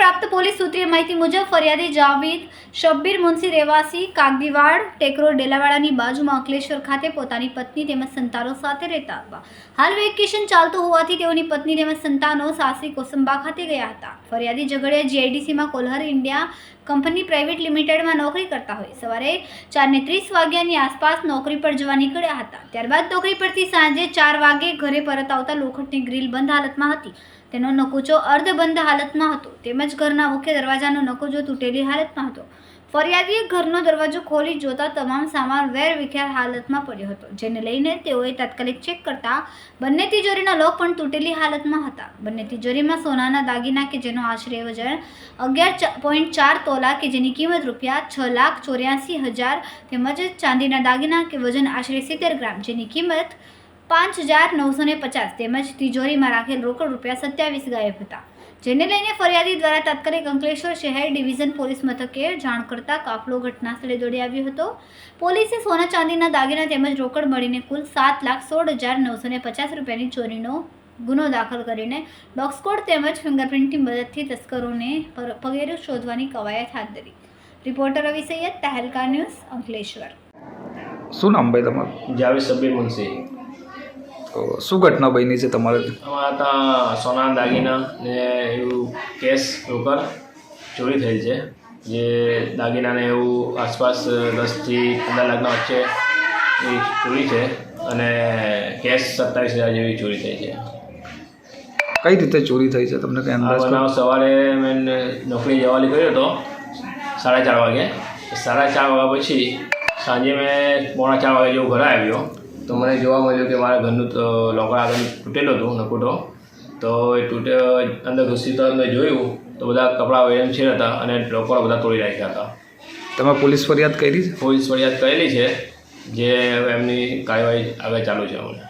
પ્રાપ્ત પોલીસ સૂત્રીય માહિતી મુજબ, ફરિયાદી જાવેદ શબ્બીર મુનસી રહેવાસી કાગદીવાડ ટેકરો ડેલાવાડાની બાજુમાં અંકલેશ્વર ખાતે પોતાની પત્ની તેમજ સંતાનો સાથે રહેતા હતા. હાલ વેકેશન ચાલતું હોવાથી તેઓની પત્ની તેમજ સંતાનો સાસરી કોસંબા ખાતે ગયા હતા. ફરિયાદી ઝઘડિયા જીઆઈડીસીમાં કોલહર ઇન્ડિયા કંપની પ્રાઇવેટ લિમિટેડમાં નોકરી કરતા હોય. સવારે ચારને ત્રીસ વાગ્યાની આસપાસ નોકરી પર જવા નીકળ્યા હતા. ત્યારબાદ નોકરી પરથી સાંજે ચાર વાગે ઘરે પરત આવતા લોખંડની ગ્રીલ બંધ હાલતમાં હતી. તેનો નકુચો અર્ધબંધ હાલતમાં હતો. તેમજ ઘરના મુખ્ય દરવાજાનો નકુચો તૂટેલી હાલતમાં હતો. ફરિયાદીએ ઘરનો દરવાજો ખોલી જોતા તમામ સામાન વેર વિખેર હાલતમાં પડ્યો હતો, જેને લઈને તેઓએ તાત્કાલિક ચેક કરતા બંને તિજોરીના લોક પણ તૂટેલી હાલતમાં હતા. બંને તિજોરીમાં સોનાના દાગીના કે જેનો આશરે વજન અગિયાર પોઈન્ટ ચાર તોલા કે જેની કિંમત રૂપિયા છ લાખ ચોર્યાસી હજાર તેમજ ચાંદીના દાગીના કે વજન આશરે સિત્તેર ગ્રામ જેની કિંમત પાંચ હજાર નવસો ને પચાસ તેમજ તિજોરીમાં રાખેલ રોકડ રૂપિયા સત્યાવીસ ગાયબ હતા. જેને લઈને ફરિયાદી દ્વારા તાત્કાલિક અંકલેશ્વર શહેર ડિવિઝન પોલીસ મથકે જાણ કરતા કાફલો ઘટના સ્થળે દોડી આવ્યો હતો. પોલીસે સોના ચાંદીના દાગીના તેમજ રોકડ મળીને કુલ સાત લાખ સોળ હજાર નવસો ને પચાસ રૂપિયાની ચોરીનો ગુનો દાખલ કરીને ડોક્સકોડ તેમજ ફિંગરપ્રિન્ટની મદદથી તસ્કરોને પગેરો શોધવાની કવાયત હાથ ધરી. Reporter Ravi Saiyed Tehelka news Ankleshwar. શું નામ ભાઈ તમારું? જાવેદ સબ્બીર મુનશી. તો શું ઘટના બની છે તમારે? અમારા ત્યાં સોનાના દાગીના ને એવું કેશ રોકડ ચોરી થયેલ છે. જે દાગીનાને એવું આસપાસ દસથી પંદર લાખના વચ્ચે એ ચોરી છે અને કેશ સત્તાવીસ હજાર જેવી ચોરી થઈ છે. કઈ રીતે ચોરી થઈ છે તમને કઈ અંદાજ બનાવ સવારે મેં નોકરી જવા નીકળ્યો હતો સાડા ચાર વાગે. સાડા ચાર વાગ્યા પછી સાંજે મેં પોણા ચાર વાગે જેવું ઘરે આવ્યો. તો મને જોવા મળ્યું કે મારા ઘરનું તો લોકર આગળ તૂટેલું હતું નકુટો. તો એ તૂટે અંદર ઘૂસી તો મેં જોયું તો બધા કપડાં વેમ છે હતા અને લોકર બધા તોડી રાખ્યા હતા. તમે પોલીસ ફરિયાદ કરી છે? પોલીસ ફરિયાદ કરેલી છે જે એમની કાર્યવાહી આગળ ચાલુ છે અમને